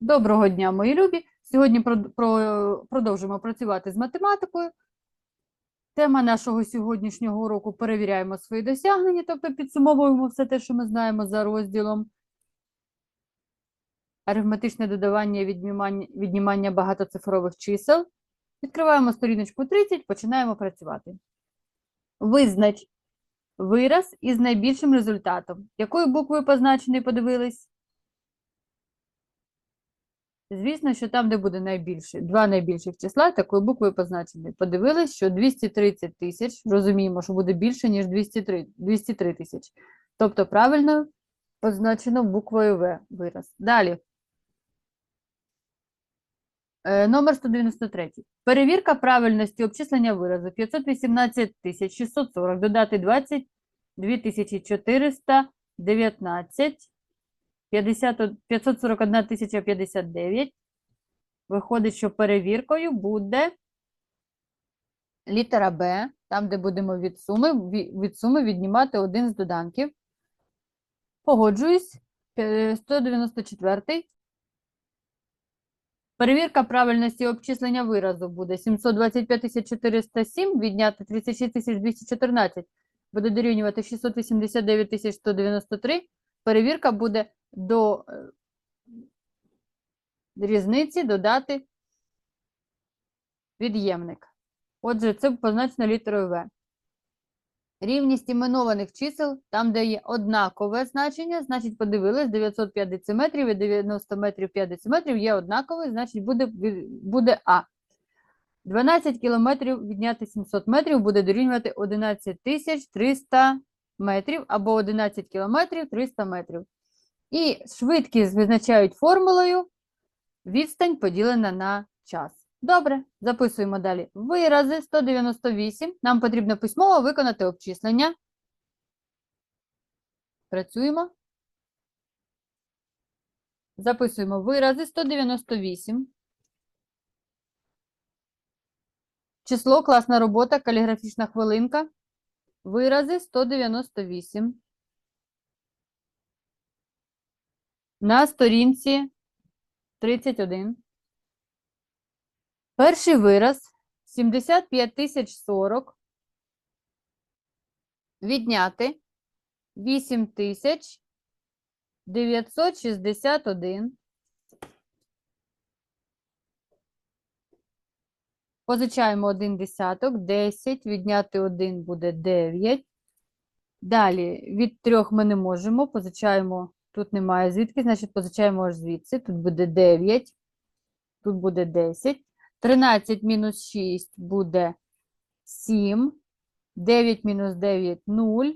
Доброго дня, мої любі. Сьогодні про- про- продовжимо працювати з математикою. Тема нашого сьогоднішнього уроку перевіряємо свої досягнення, тобто підсумовуємо все те, що ми знаємо за розділом. Арифметичне додавання віднімання, віднімання багатоцифрових чисел. Відкриваємо сторіночку 30, починаємо працювати. Визнач вираз із найбільшим результатом. Якою буквою позначений, подивились? Звісно, що там, де буде найбільше, два найбільших числа, такою буквою позначені. Подивились, що 230 тисяч, розуміємо, що буде більше, ніж 203, 203 тисячі. Тобто правильно позначено буквою В вираз. Далі. Е, Номер 193. Перевірка правильності обчислення виразу 518 тисяч 640, додати 22 тисячі 419, 50, 541 тисяча 59. Виходить, що перевіркою буде літера Б, там, де будемо від суми, від суми віднімати один з доданків. Погоджуюсь. Е, 194. Перевірка правильності обчислення виразу буде 725 407, відняти 36 214, буде дорівнювати 689 193. Перевірка буде до е, різниці додати від'ємник. Отже, це позначено літерою В. Рівність іменованих чисел, там, де є однакове значення, значить, подивились, 905 дециметрів і 90 метрів 5 дециметрів є однаковий, значить, буде, буде А. 12 кілометрів відняти 700 метрів буде дорівнювати 11 300 метрів або 11 кілометрів 300 метрів. І швидкість визначають формулою відстань поділена на час. Добре, записуємо далі. Вирази 198. Нам потрібно письмово виконати обчислення. Працюємо. Записуємо вирази 198. Число, класна робота, каліграфічна хвилинка. Вирази 198. На сторінці 31. Перший вираз 75 тисяч 40. Відняти 8 тисяч 961. Позичаємо один десяток, 10, відняти 1 буде 9. Далі від 3 ми не можемо, позичаємо, тут немає звідки, значить позичаємо аж звідси, тут буде 9, тут буде 10. 13 мінус 6 буде 7. 9 мінус 9 – 0.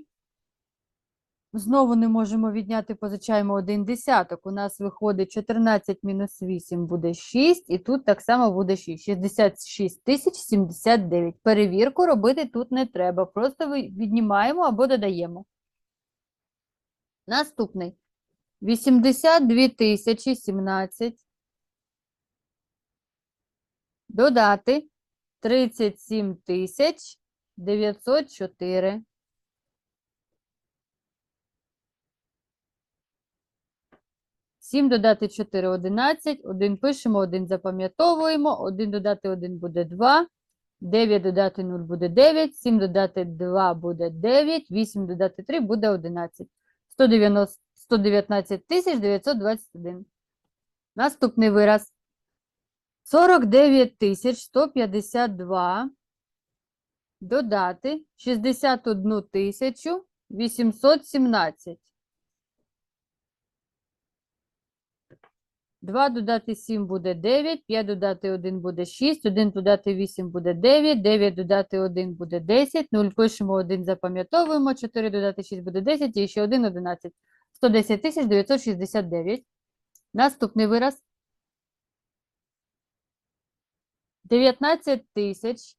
Знову не можемо відняти, позичаємо один десяток. У нас виходить 14 мінус 8 буде 6, і тут так само буде 6. 66 тисяч 79. Перевірку робити тут не треба. Просто віднімаємо або додаємо. Наступний. 82 тисячі 17. Додати 37 тисяч 904. Сім додати 4 – 11, 1 пишемо, 1 запам'ятовуємо, 1 додати 1 буде 2, 9 додати 0 буде 9, 7 додати 2 буде 9, 8 додати 3 буде 11. 190, 119 тисяч 921. Наступний вираз. 49 тисяч 152 додати 61 тисячу 817. 2 додати 7 буде 9, 5 додати 1 буде 6, 1 додати 8 буде 9, 9 додати 1 буде 10, 0 пишемо 1 запам'ятовуємо, 4 додати 6 буде 10 і ще 1 – 11. 110 тисяч 969. Наступний вираз. 19 тисяч.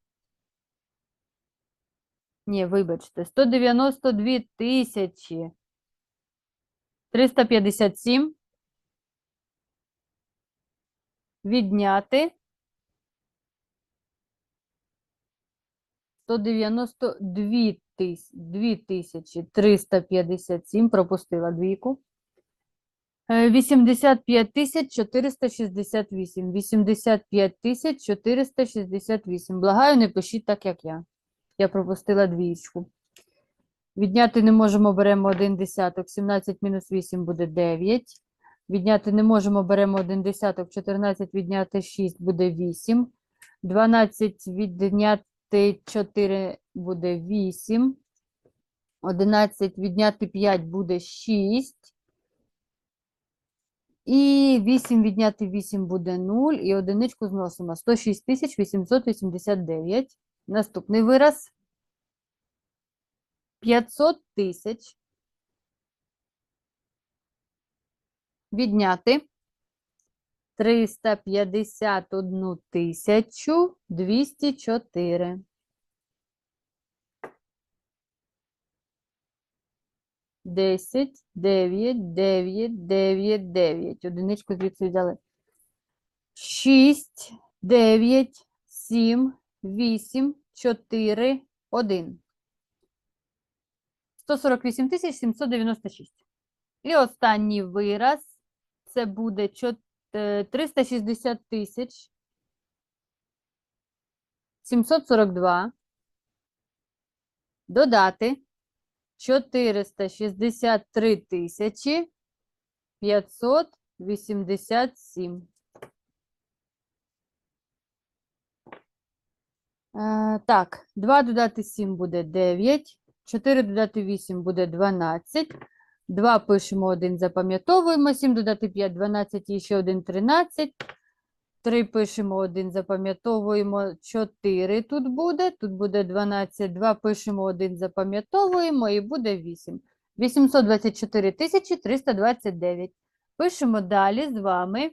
Ні, вибачте, 192 тисячі 357 відняти 192 тис- 2 тисячі 357, пропустила двійку. Е, 85 468. 85 468. Благаю, не пишіть так, як я. Я пропустила двічку. Відняти не можемо, беремо 1 десяток. 17 мінус 8 буде 9. Відняти не можемо, беремо 1 десяток. 14 відняти 6 буде 8. 12 відняти 4 буде 8. 11 відняти 5 буде 6. І 8 відняти 8 буде 0. І одиничку зносимо. 106 тисяч 889. Наступний вираз. 500 тисяч. Відняти 351 тисячу 204. Десять, дев'ять, дев'ять, дев'ять, дев'ять. Одиничку звідси взяли. Шість, дев'ять, сім, вісім, чотири, один. 148 тисяч 796. І останній вираз це буде чот- е, 360 тисяч 742. Додати 463 тисячі 587. Е, Так, 2 додати 7 буде 9, 4 додати 8 буде 12, 2 пишемо 1, запам'ятовуємо, 7 додати 5, 12 і ще 1, 13, 3 пишемо 1, запам'ятовуємо, 4 тут буде, тут буде 12, 2 пишемо 1, запам'ятовуємо і буде 8. 824 тисячі 329. Пишемо далі з вами.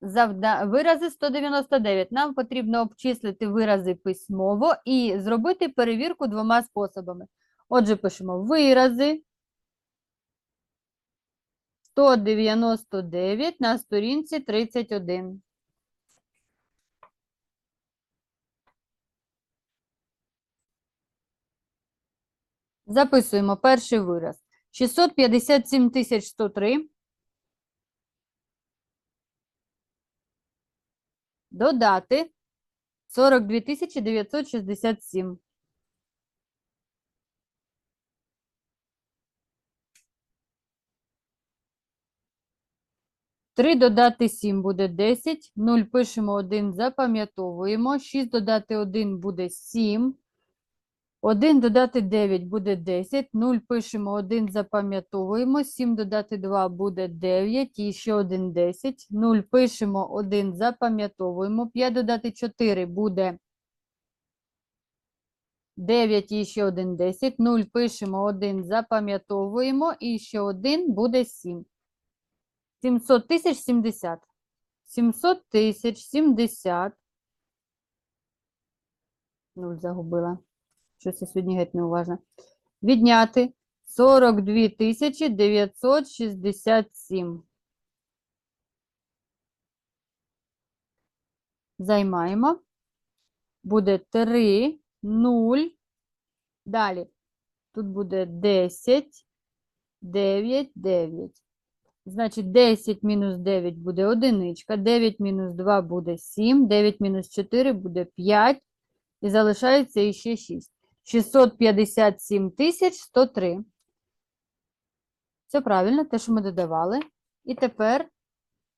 Завда... Вирази 199. Нам потрібно обчислити вирази письмово і зробити перевірку двома способами. Отже, пишемо вирази 199 на сторінці 31. Записуємо перший вираз. 657 103 додати 42 967. Три додати 7 буде 10, 0 пишемо 1, запам'ятовуємо, 6 додати 1 буде 7, 1 додати 9 буде 10, 0 пишемо 1, запам'ятовуємо, 7 додати 2 буде 9, і ще 1 10, 0 пишемо 1, запам'ятовуємо, 5 додати 4 буде 9 і ще 1 10, 0 пишемо 1, запам'ятовуємо, і ще 1 буде 7. 700 тисяч 70. 700 тисяч 70. Нуль загубила. Щось я сьогодні геть неуважна. Відняти 42 тисячі 967. Займаємо. Буде 3, 0. Далі. Тут буде 10, 9, 9. Значить, 10 мінус 9 буде одиничка, 9 мінус 2 буде 7, 9 мінус 4 буде 5, і залишається іще 6. 657 тисяч 103. Це правильно, те, що ми додавали. І тепер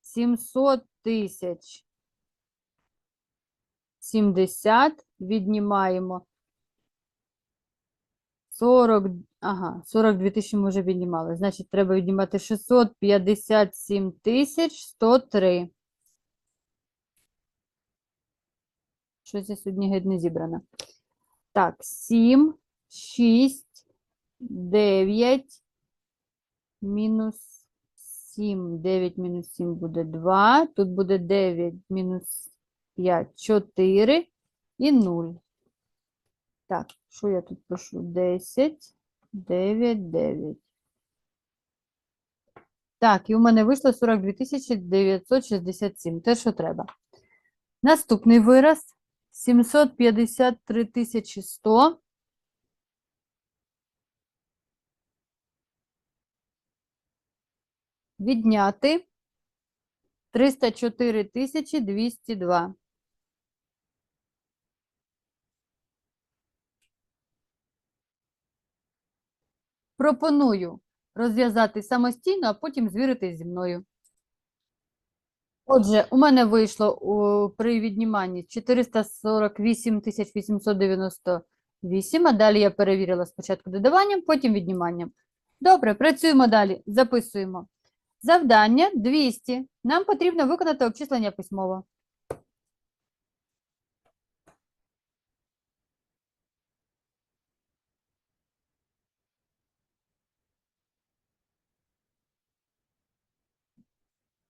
700 тисяч 70 віднімаємо 40, ага, 42 тисячі ми вже віднімали. Значить, треба віднімати 657 тисяч 103. Щось я сьогодні геть не зібрана. Так, 7, 6, 9, мінус 7. 9 мінус 7 буде 2. Тут буде 9 мінус 5, 4 і 0. Так, що я тут пишу? 10, 9, 9. Так, і у мене вийшло 42 967. Те, що треба. Наступний вираз. 753 100. відняти 304 202. Пропоную розв'язати самостійно, а потім звіритись зі мною. Отже, у мене вийшло у, при відніманні 448 898, а далі я перевірила спочатку додаванням, потім відніманням. Добре, працюємо далі, записуємо. Завдання 200. Нам потрібно виконати обчислення письмово.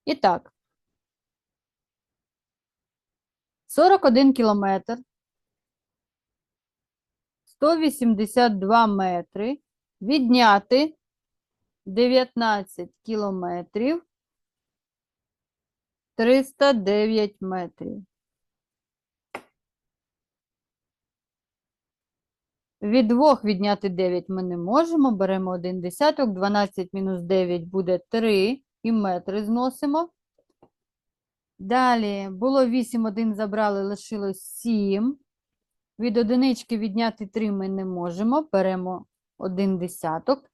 І так. 41 кілометр, 182 метри, відняти 19 кілометрів, 309 метрів. Від 2 відняти 9 ми не можемо, беремо 1 десяток, 12 мінус 9 буде 3, і метри зносимо. Далі було 8, 1 забрали, лишилось 7. Від одинички відняти 3 ми не можемо. Беремо 1 десяток.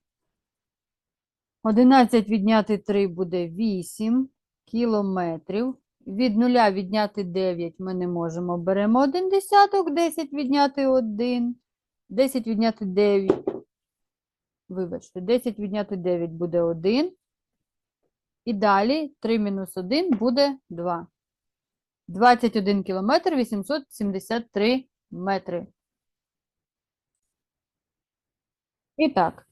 11 відняти 3 буде 8 кілометрів. Від 0 відняти 9 ми не можемо. Беремо 1 десяток, 10 відняти 1. 10 відняти 9. Вибачте, 10 відняти 9 буде 1. І далі 3 мінус 1 буде 2. 21 кілометр 873 метри. І так,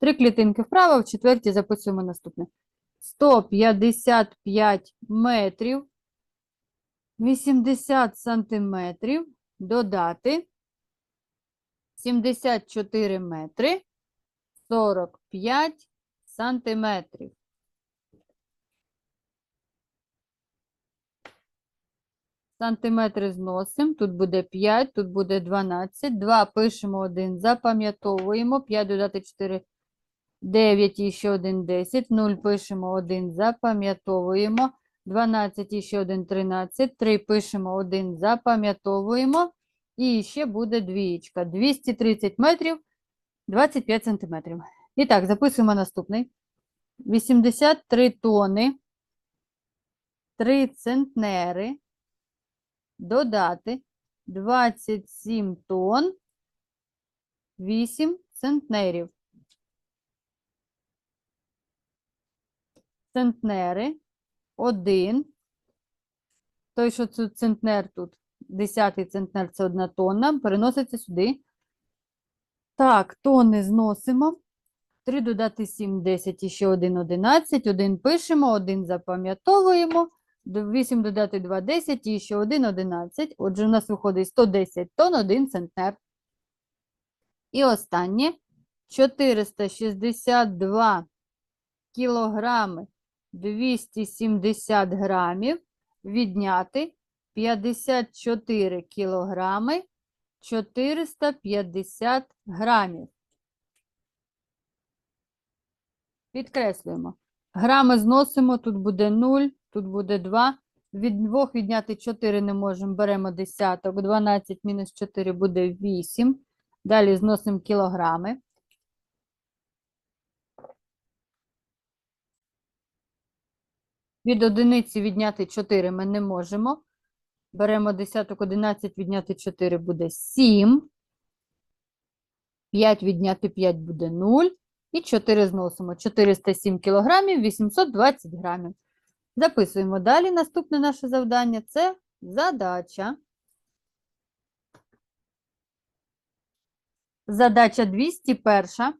три клітинки вправо, в четвертій записуємо наступне. 155 метрів, 80 сантиметрів, додати 74 метри, 45 сантиметрів. Сантиметри зносимо. Тут буде 5, тут буде 12. 2 пишемо 1, запам'ятовуємо. 5 додати 4, 9 і ще 1, 10. 0 пишемо 1, запам'ятовуємо. 12 і ще 1, 13. 3 пишемо 1, запам'ятовуємо. І ще буде двієчка. 230 метрів, 25 сантиметрів. І так, записуємо наступний. 83 тони, 3 центнери, додати 27 тонн, 8 центнерів. Центнери 1. Той, що це центнер тут, 10 центнер це 1 тонна, переноситься сюди. Так, тонни зносимо. 3 додати 7, 10 і ще 1, 11. 1 пишемо, 1 запам'ятовуємо. 8 додати 2, 10 і ще 1, 11. Отже, у нас виходить 110 тонн, 1 центнер. І останнє 462 кілограми 270 грамів відняти 54 кілограми 450 грамів. Підкреслюємо. Грами зносимо, тут буде 0, тут буде 2. Від 2 відняти 4 не можемо, беремо десяток. 12 мінус 4 буде 8. Далі зносимо кілограми. Від одиниці відняти 4 ми не можемо. Беремо десяток, 11 відняти 4 буде 7. 5 відняти 5 буде 0. І 4 зносимо. 407 кілограмів, 820 грамів. Записуємо далі. Наступне наше завдання – це задача. Задача 201.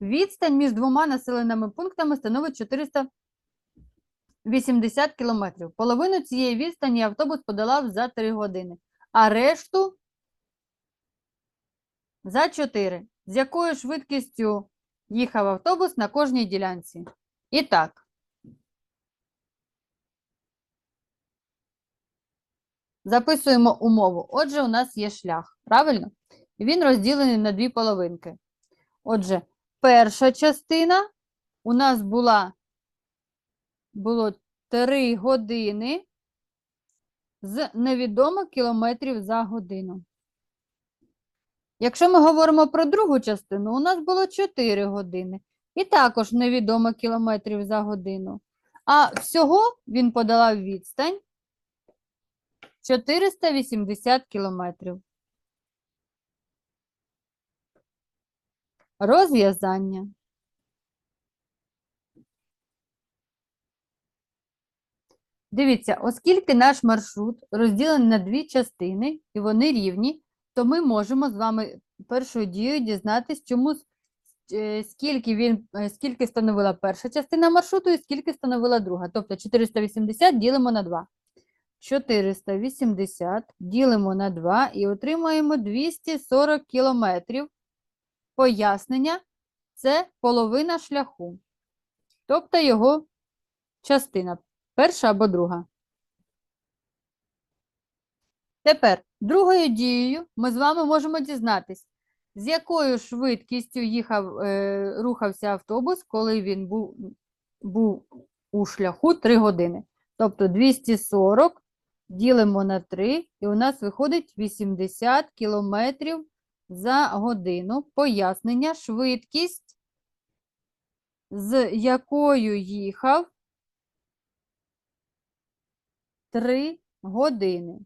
Відстань між двома населеними пунктами становить 480 кілометрів. Половину цієї відстані автобус подолав за 3 години, а решту за 4. З якою швидкістю їхав автобус на кожній ділянці? І так. Записуємо умову. Отже, у нас є шлях. Правильно? він розділений на дві половинки. Отже, перша частина у нас була було 3 години з невідомих кілометрів за годину. Якщо ми говоримо про другу частину, у нас було 4 години і також невідомо кілометрів за годину. А всього він подолав відстань 480 кілометрів. Розв'язання. Дивіться, оскільки наш маршрут розділений на дві частини і вони рівні, то ми можемо з вами першою дією дізнатись, чому е, скільки він е, скільки становила перша частина маршруту і скільки становила друга. Тобто 480 ділимо на 2. 480 ділимо на 2 і отримаємо 240 кілометрів. Пояснення це половина шляху, тобто його частина, перша або друга. Тепер другою дією ми з вами можемо дізнатись, з якою швидкістю їхав, е, рухався автобус, коли він був, був у шляху 3 години. Тобто 240 ділимо на 3, і у нас виходить 80 кілометрів за годину. Пояснення, швидкість, з якою їхав 3 години.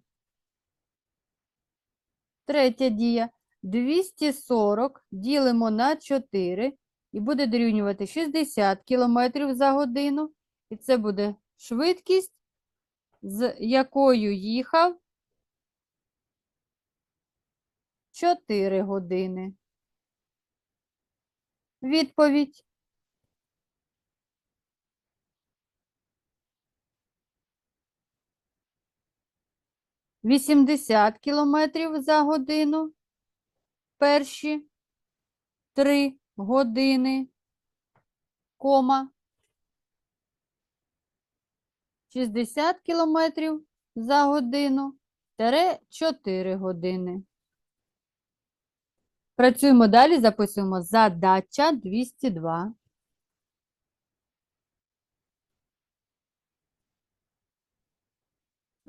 Третя дія. 240 ділимо на 4 і буде дорівнювати 60 км за годину. І це буде швидкість, з якою їхав 4 години. Відповідь. Вісімдесят кілометрів за годину. Перші три години. Кома. 60 кілометрів за годину. Тере 4 години. Працюємо далі, записуємо задача 202.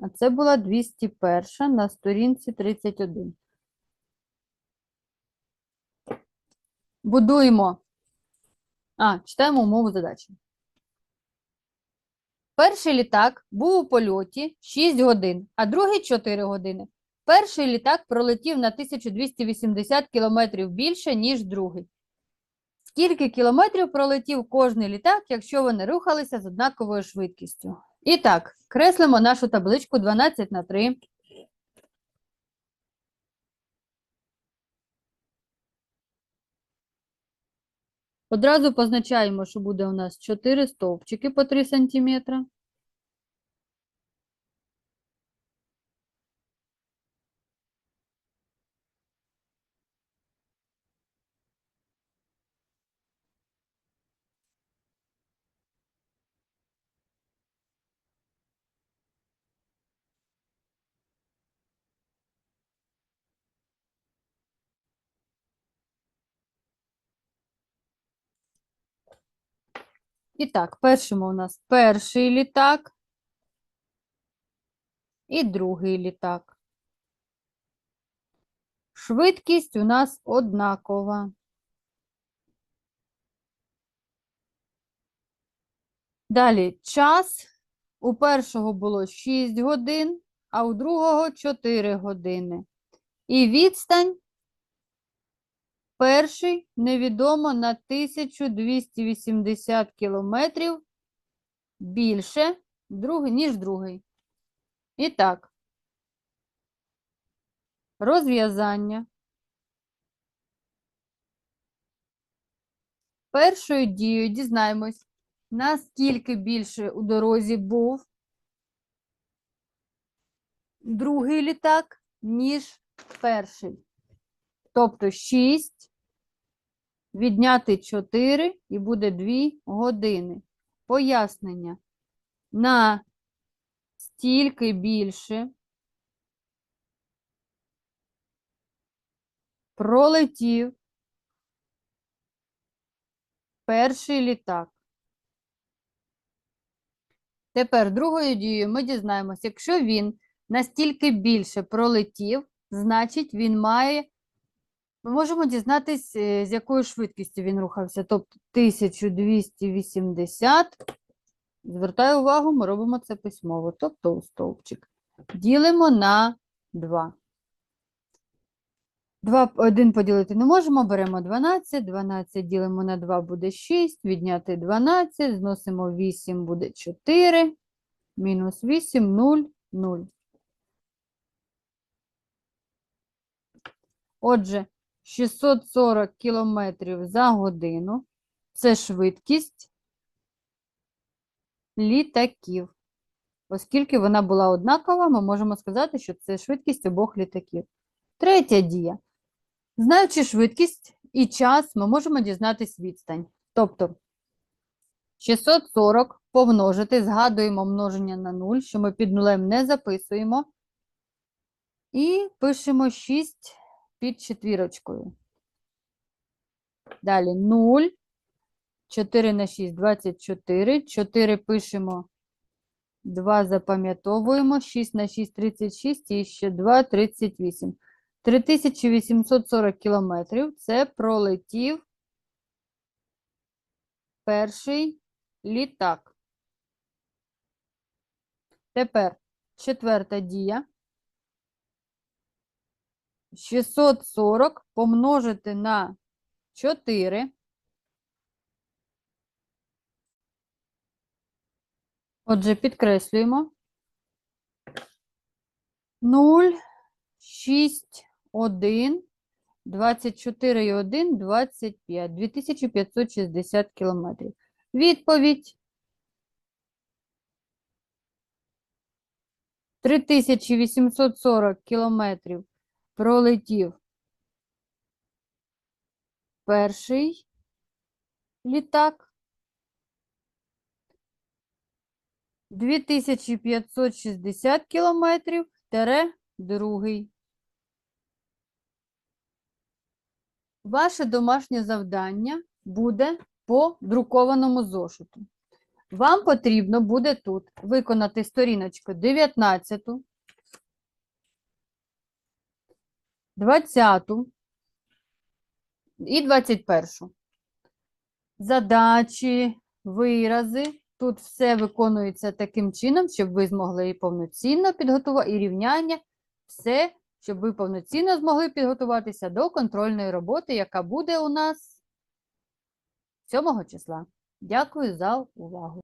А це була 201 на сторінці 31. Будуємо. А, читаємо умову задачі. Перший літак був у польоті 6 годин, а другий 4 години. Перший літак пролетів на 1280 кілометрів більше, ніж другий. Скільки кілометрів пролетів кожний літак, якщо вони рухалися з однаковою швидкістю? І так, креслимо нашу табличку 12 на 3. Одразу позначаємо, що буде у нас 4 стовпчики по 3 см. І так, першим у нас перший літак і другий літак. Швидкість у нас однакова. Далі час у першого було 6 годин, а у другого 4 години. І відстань перший невідомо на 1280 кілометрів більше, ніж другий. І так, розв'язання. Першою дією дізнаємось, наскільки більше у дорозі був другий літак, ніж перший. Тобто 6 відняти 4 і буде 2 години. Пояснення. На стільки більше пролетів перший літак. Тепер другою дією ми дізнаємося, якщо він настільки більше пролетів, значить він має. Ми можемо дізнатись, е, з якою швидкістю він рухався. Тобто 1280. Звертаю увагу, ми робимо це письмово, тобто у стовпчик. Ділимо на 2. 2, 1 поділити не можемо, беремо 12, 12 ділимо на 2 буде 6, відняти 12, зносимо 8 буде 4, мінус 8, 0, 0. Отже, 640 кілометрів за годину – це швидкість літаків. Оскільки вона була однакова, ми можемо сказати, що це швидкість обох літаків. Третя дія. Знаючи швидкість і час, ми можемо дізнатись відстань. Тобто 640 помножити, згадуємо множення на 0, що ми під нулем не записуємо. І пишемо 6 під четвірочкою. Далі 0. 4 на 6 – 24. 4 пишемо, 2 запам'ятовуємо. 6 на 6 – 36 і ще 2 – 38. 3840 кілометрів – це пролетів перший літак. Тепер четверта дія. 640 помножити на 4. Отже, підкреслюємо. 0, 6, 1, 24 і 1, 25. 2560 кілометрів. Відповідь. 3840 кілометрів пролетів перший літак. 2560 кілометрів тере другий. Ваше домашнє завдання буде по друкованому зошиту. Вам потрібно буде тут виконати сторіночку 19, 20 і 21. Задачі, вирази. Тут все виконується таким чином, щоб ви змогли і повноцінно підготувати, і рівняння, все, щоб ви повноцінно змогли підготуватися до контрольної роботи, яка буде у нас 7 числа. Дякую за увагу.